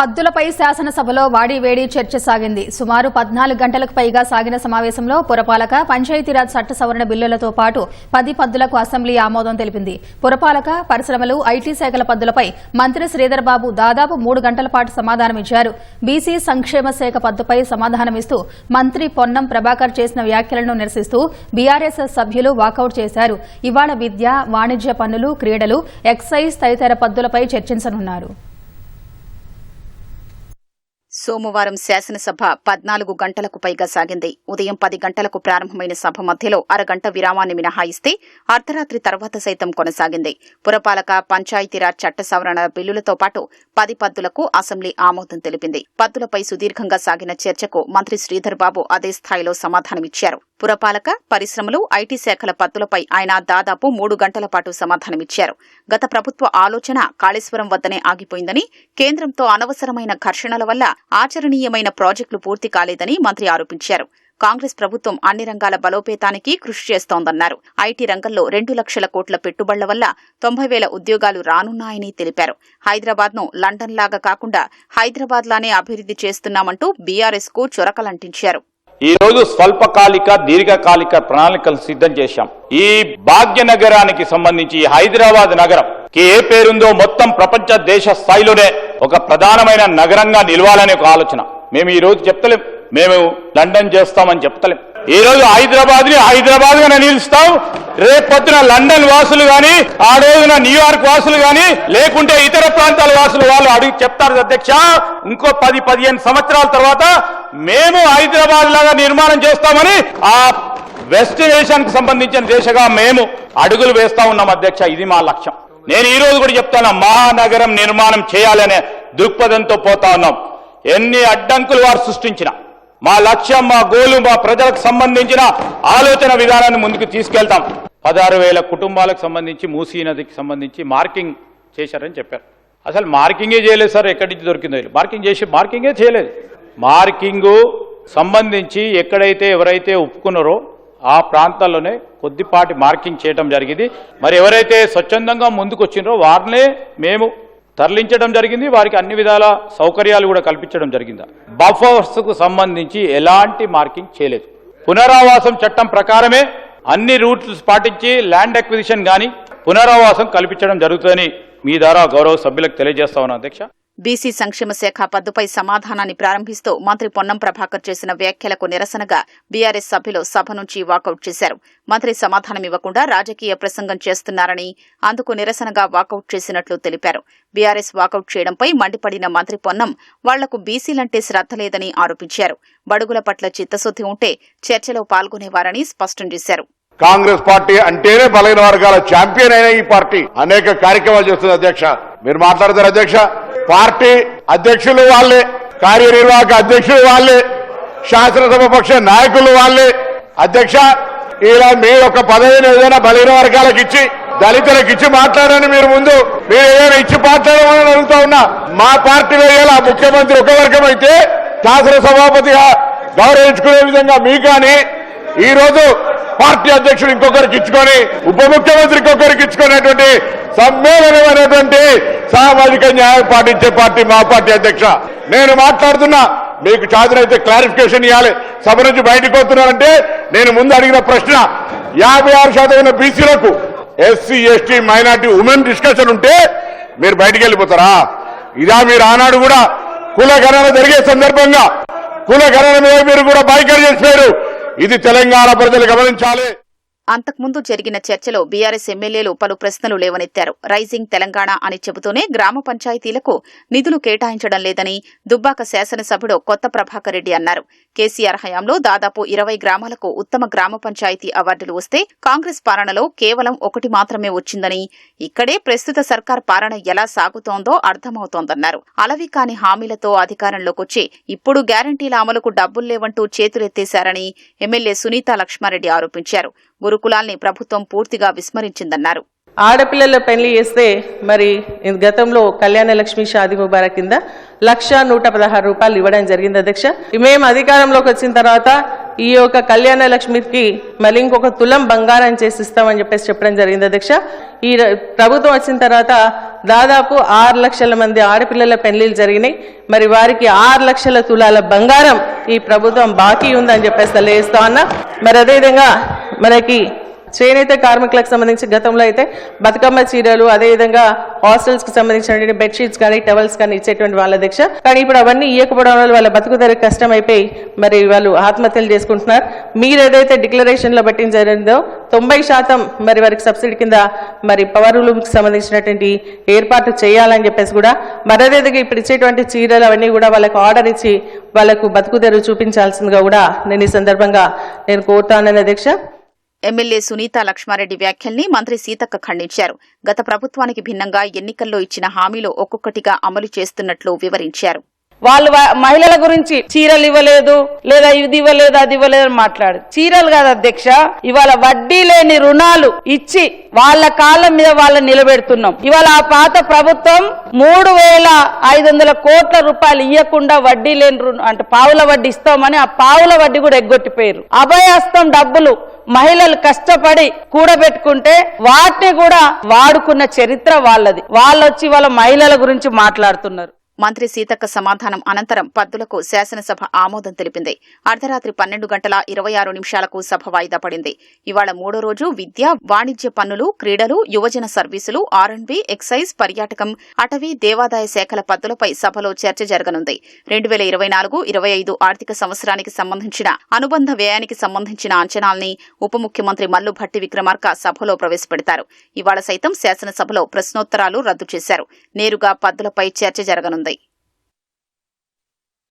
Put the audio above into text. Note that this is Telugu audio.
పద్దులపై శాసనసభలో వాడివేడి చర్చ సాగింది. సుమారు పద్నాలుగు గంటలకు పైగా సాగిన సమావేశంలో పురపాలక పంచాయతీరాజ్ చట్ట సవరణ బిల్లులతో పాటు పది పద్దులకు అసెంబ్లీ ఆమోదం తెలిపింది. పురపాలక పరిశ్రమలు ఐటీ శాఖల పద్దులపై మంత్రి శ్రీధర్బాబు దాదాపు మూడు గంటల పాటు సమాధానమిచ్చారు బీసీ సంక్షేమ శాఖ పద్దుపై సమాధానమిస్తూ మంత్రి పొన్నం ప్రభాకర్ చేసిన వ్యాఖ్యలను నిరసిస్తూ బీఆర్ఎస్ సభ్యులు వాకౌట్ చేశారు. ఇవాళ విద్య వాణిజ్య పన్నులు క్రీడలు ఎక్సైజ్ తదితర పద్దులపై చర్చించనున్నారు. సోమవారం శాసనసభ పద్నాలుగు గంటలకు పైగా సాగింది. ఉదయం పది గంటలకు ప్రారంభమైన సభ మధ్యలో అరగంట విరామాన్ని మినహాయిస్తే అర్ధరాత్రి తర్వాత సైతం కొనసాగింది. పురపాలక పంచాయతీరాజ్ చట్ట సవరణ బిల్లులతో పాటు పది పద్దులకు అసెంబ్లీ ఆమోదం తెలిపింది. పద్దులపై సుదీర్ఘంగా సాగిన చర్చకు మంత్రి శ్రీధర్ బాబు అదే స్థాయిలో సమాధానమిచ్చారు. పురపాలక పరిశ్రమలు ఐటీ శాఖల పద్దులపై ఆయన దాదాపు మూడు గంటల పాటు సమాధానమిచ్చారు. గత ప్రభుత్వ ఆలోచన కాళేశ్వరం వద్దనే ఆగిపోయిందని కేంద్రంతో అనవసరమైన ఘర్షణల వల్ల ఆచరణీయమైన ప్రాజెక్టులు పూర్తి కాలేదని మంత్రి ఆరోపించారు. కాంగ్రెస్ ప్రభుత్వం అన్ని రంగాల బలోపేతానికి కృషి చేస్తోందన్నారు. ఐటీ రంగంలో రెండు లక్షల కోట్ల పెట్టుబడుల వల్ల తొంభై వేల ఉద్యోగాలు రానున్నాయని తెలిపారు. హైదరాబాద్ను లండన్ లాగా కాకుండా హైదరాబాద్ లానే అభివృద్ది చేస్తున్నామంటూ బీఆర్ఎస్కు చొరకలంటించారు. ఈరోజు స్వల్పకాలిక దీర్ఘకాలిక ప్రణాళికలు సిద్ధం చేశాం. ఈ భాగ్యనగరానికి సంబంధించి ఈ హైదరాబాద్ నగరం కి ఏ పేరుందో మొత్తం ప్రపంచ దేశ స్థాయిలోనే ఒక ప్రధానమైన నగరంగా నిలవాలనే ఒక ఆలోచన. మేము ఈ రోజు చెప్తలేం. మేము లండన్ చేస్తామని చెప్తలేం. ఈ రోజు హైదరాబాద్ని హైదరాబాద్గా నిలుస్తాం రేపొద్దున లండన్ వాసులు గాని ఆ రోజున న్యూయార్క్ వాసులు గాని లేకుంటే ఇతర ప్రాంతాల వాసులు వాళ్ళు అడిగి చెప్తారు అధ్యక్ష. ఇంకో పది పదిహేను సంవత్సరాల తర్వాత మేము హైదరాబాద్ లాగా నిర్మాణం చేస్తామని ఆ వెస్ట్ ఏషియానికి సంబంధించిన దేశగా మేము అడుగులు వేస్తా ఉన్నాం అధ్యక్ష. ఇది మా లక్ష్యం. నేను ఈ రోజు కూడా చెప్తాను మహానగరం నిర్మాణం చేయాలనే దృక్పథంతో పోతా ఉన్నాం. ఎన్ని అడ్డంకులు వారు సృష్టించిన మా లక్ష్యం మా గోలు మా ప్రజలకు సంబంధించిన ఆలోచన విధానాన్ని ముందుకు తీసుకెళ్తాం. పదహారు వేల కుటుంబాలకు సంబంధించి మూసీ నదికి సంబంధించి మార్కింగ్ చేశారని చెప్పారు. అసలు మార్కింగే చేయలేదు సార్ ఎక్కడి నుంచి దొరికిందో మార్కింగ్ చేసి మార్కింగే చేయలేదు. మార్కింగు సంబంధించి ఎక్కడైతే ఎవరైతే ఒప్పుకున్నారో ఆ ప్రాంతాల్లోనే కొద్దిపాటి మార్కింగ్ చేయడం జరిగింది. మరి ఎవరైతే స్వచ్ఛందంగా ముందుకు వచ్చినారో వారినే మేము తరలించడం జరిగింది. వారికి అన్ని విధాల సౌకర్యాలు కూడా కల్పించడం జరిగింది. బఫర్స్కు సంబంధించి ఎలాంటి మార్కింగ్ చేయలేదు. పునరావాసం చట్టం ప్రకారమే అన్ని రూట్స్ పాటించి ల్యాండ్ అక్విజిషన్ గాని పునరావాసం కల్పించడం జరుగుతుందని మీ ద్వారా గౌరవ సభ్యులకు తెలియజేస్తా ఉన్నాను అధ్యక్ష. బీసీ సంక్షేమ శాఖ పద్దుపై సమాధానాన్ని ప్రారంభిస్తూ మంత్రి పొన్నం ప్రభాకర్ చేసిన వ్యాఖ్యలకు నిరసనగా బీఆర్ఎస్ సభ్యులు సభ నుంచి వాకౌట్ చేశారు. మంత్రి సమాధానమివ్వకుండా రాజకీయ ప్రసంగం చేస్తున్నారని అందుకు నిరసనగా వాకౌట్ చేసినట్లు తెలిపారు. బీఆర్ఎస్ వాకౌట్ చేయడంపై మండిపడిన మంత్రి పొన్నం వాళ్ళకు బీసీలంటే శ్రద్ధ లేదని ఆరోపించారు. బడుగుల పట్ల చిత్తశుద్ది ఉంటే చర్చలో పాల్గొనేవారని స్పష్టం చేశారు. కాంగ్రెస్ పార్టీ అంటేనే బలహీన వర్గాల ఛాంపియన్ అయిన ఈ పార్టీ అనేక కార్యక్రమాలు చేస్తుంది అధ్యక్ష. మీరు మాట్లాడతారు అధ్యక్ష? పార్టీ అధ్యక్షులు వాళ్ళే కార్యనిర్వాహక అధ్యక్షులు వాళ్ళే శాసనసభ పక్ష నాయకులు వాళ్ళే. అధ్యక్ష ఇలా మీ యొక్క పదవిని ఏదైనా బలహీన వర్గాలకు ఇచ్చి దళితులకు ఇచ్చి మాట్లాడని మీరు ముందు. మీరు ఏదైనా ఇచ్చి మాట్లాడమని అడుగుతా ఉన్నా. మా పార్టీలో ఇలా ముఖ్యమంత్రి ఒక వర్గం అయితే శాసన సభాపతిగా గౌరవించుకునే విధంగా మీ కానీ ఈ రోజు పార్టీ అధ్యక్షుడు ఇంకొకరికి ఇచ్చుకొని ఉప ముఖ్యమంత్రి ఇంకొకరికి ఇచ్చుకునేటువంటి సమ్మేళనమైనటువంటి సామాజిక న్యాయం పాటించే పార్టీ మా పార్టీ అధ్యక్ష. నేను మాట్లాడుతున్నా మీకు చాదునైతే క్లారిఫికేషన్ ఇవ్వాలి. సభ నుంచి బయటకు వస్తున్నారంటే నేను ముందు అడిగిన ప్రశ్న యాభై ఆరు శాతం బీసీలకు SC ST minority women discussion ఉంటే మీరు బయటికి వెళ్ళిపోతారా? ఇదా మీరు ఆనాడు కూడా కుల గణన జరిగే సందర్భంగా కుల గణన మీద మీరు కూడా బైకర్ చేసిపోయారు ఇది తెలంగాణ ప్రజలు గమనించాలి. అంతకుముందు జరిగిన చర్చలో బీఆర్ఎస్ ఎమ్మెల్యేలు పలు ప్రశ్నలు లేవనెత్తారు. రైజింగ్ తెలంగాణ అని చెబుతూనే గ్రామ పంచాయతీలకు నిధులు కేటాయించడం లేదని దుబ్బాక శాసనసభ్యుడు కొత్త ప్రభాకర్ రెడ్డి అన్నారు. కేసీఆర్ హయాంలో దాదాపు ఇరవై గ్రామాలకు ఉత్తమ గ్రామ పంచాయతీ అవార్డులు వస్తే కాంగ్రెస్ పాలనలో కేవలం ఒకటి మాత్రమే వచ్చిందని ఇక్కడే ప్రస్తుత సర్కార్ పాలన ఎలా సాగుతోందో అర్థమవుతోందన్నారు. అలవి కాని హామీలతో అధికారంలోకొచ్చి ఇప్పుడు గ్యారంటీల అమలుకు డబ్బులు లేవంటూ చేతులెత్తేశారని ఎమ్మెల్యే సునీత లక్ష్మారెడ్డి ఆరోపించారు. గురుకులాల్ని ప్రభుత్వం పూర్తిగా విస్మరించిందన్నారు. ఆడపిల్లల పెళ్ళి చేస్తే మరి గతంలో కళ్యాణ లక్ష్మి షాది ముబారక్ కింద లక్ష నూట పదహారు రూపాయలు ఇవ్వడం జరిగింది అధ్యక్ష. మేము అధికారంలోకి వచ్చిన తర్వాత ఈ యొక్క కళ్యాణ లక్ష్మికి మళ్ళీ ఇంకొక తులం బంగారం చేసి ఇస్తామని చెప్పేసి చెప్పడం జరిగింది అధ్యక్ష. ఈ ప్రభుత్వం వచ్చిన తర్వాత దాదాపు ఆరు లక్షల మంది ఆడపిల్లల పెళ్ళిళ్ళు జరిగినాయి. మరి వారికి ఆరు లక్షల తులాల బంగారం ఈ ప్రభుత్వం బాకీ ఉందని చెప్పేసి తెలియజేస్తా ఉన్నా. మరి అదేవిధంగా మనకి చేనేత కార్మికులకు సంబంధించి గతంలో అయితే బతుకమ్మ చీరలు అదేవిధంగా హాస్టల్స్కి సంబంధించినటువంటి బెడ్షీట్స్ కానీ టవల్స్ కానీ ఇచ్చేటువంటి వాళ్ళ దీక్ష. కానీ ఇప్పుడు అవన్నీ ఇవ్వకపోవడం వల్ల వాళ్ళ బతుకుదర కష్టం అయిపోయి మరి వాళ్ళు ఆత్మహత్యలు చేసుకుంటున్నారు. మీరు ఏదైతే డిక్లరేషన్లో బట్టి జరిగిందో తొంభై శాతం మరి వారికి సబ్సిడీ కింద మరి పవర్ రూమ్కి సంబంధించినటువంటి ఏర్పాటు చేయాలని చెప్పేసి కూడా మరదేదిగా ఇప్పుడు ఇచ్చేటువంటి చీరలు అవన్నీ కూడా వాళ్ళకు ఆర్డర్ ఇచ్చి వాళ్ళకు బతుకుదెరువు చూపించాల్సిందిగా కూడా నేను ఈ సందర్భంగా నేను కోరుతానన్న దీక్ష. ఎమ్మెల్యే సునీత లక్ష్మారెడ్డి వ్యాఖ్యల్ని మంత్రి సీతక్క ఖండించారు. గత ప్రభుత్వానికి భిన్నంగా ఎన్నికల్లో ఇచ్చిన హామీలు ఒక్కొక్కటిగా అమలు చేస్తున్నట్లు వివరించారు. వాళ్ళు మహిళల గురించి చీరలు ఇవ్వలేదు లేదా ఇది ఇవ్వలేదు అది ఇవ్వలేదు అని మాట్లాడు. చీరలు కాదు అధ్యక్ష ఇవాళ వడ్డీ లేని రుణాలు ఇచ్చి వాళ్ళ కాళ్ళ మీద వాళ్ళని నిలబెడుతున్నాం. ఇవాళ ఆ పాత ప్రభుత్వం మూడు వేల ఐదు వందల కోట్ల రూపాయలు ఇవ్వకుండా వడ్డీ లేని రుణం అంటే పావుల వడ్డీ ఇస్తామని ఆ పావుల వడ్డీ కూడా ఎగ్గొట్టిపోయారు. అభయహస్తం డబ్బులు మహిళలు కష్టపడి కూడబెట్టుకుంటే వాటిని కూడా వాడుకున్న చరిత్ర వాళ్ళది. వాళ్ళొచ్చి వాళ్ళ మహిళల గురించి మాట్లాడుతున్నారు. మంత్రి సీతక్క సమాధానం అనంతరం పద్దులకు శాసనసభ ఆమోదం తెలిపింది. అర్ధరాత్రి పన్నెండు గంటల ఇరవై ఆరు నిమిషాలకు సభ వాయిదా పడింది. ఇవాళ మూడో రోజు విద్య వాణిజ్య పన్నులు క్రీడలు యువజన సర్వీసులు ఆర్ఎండ్బి ఎక్సైజ్ పర్యాటకం అటవీ దేవాదాయ శాఖల పద్దులపై సభలో చర్చ జరగనుంది. రెండు వేల ఇరవై నాలుగు ఇరవై ఐదు ఆర్థిక సంవత్సరానికి సంబంధించిన అనుబంధ వ్యయానికి సంబంధించిన అంచనాల్ని ఉప ముఖ్యమంత్రి మల్లు భట్టి విక్రమార్క సభలో ప్రవేశపెడతారు. ఇవాళ సైతం శాసనసభలో ప్రశ్నోత్తరాలు రద్దు చేశారు. నేరుగా పద్దులపై చర్చ జరగనుంది.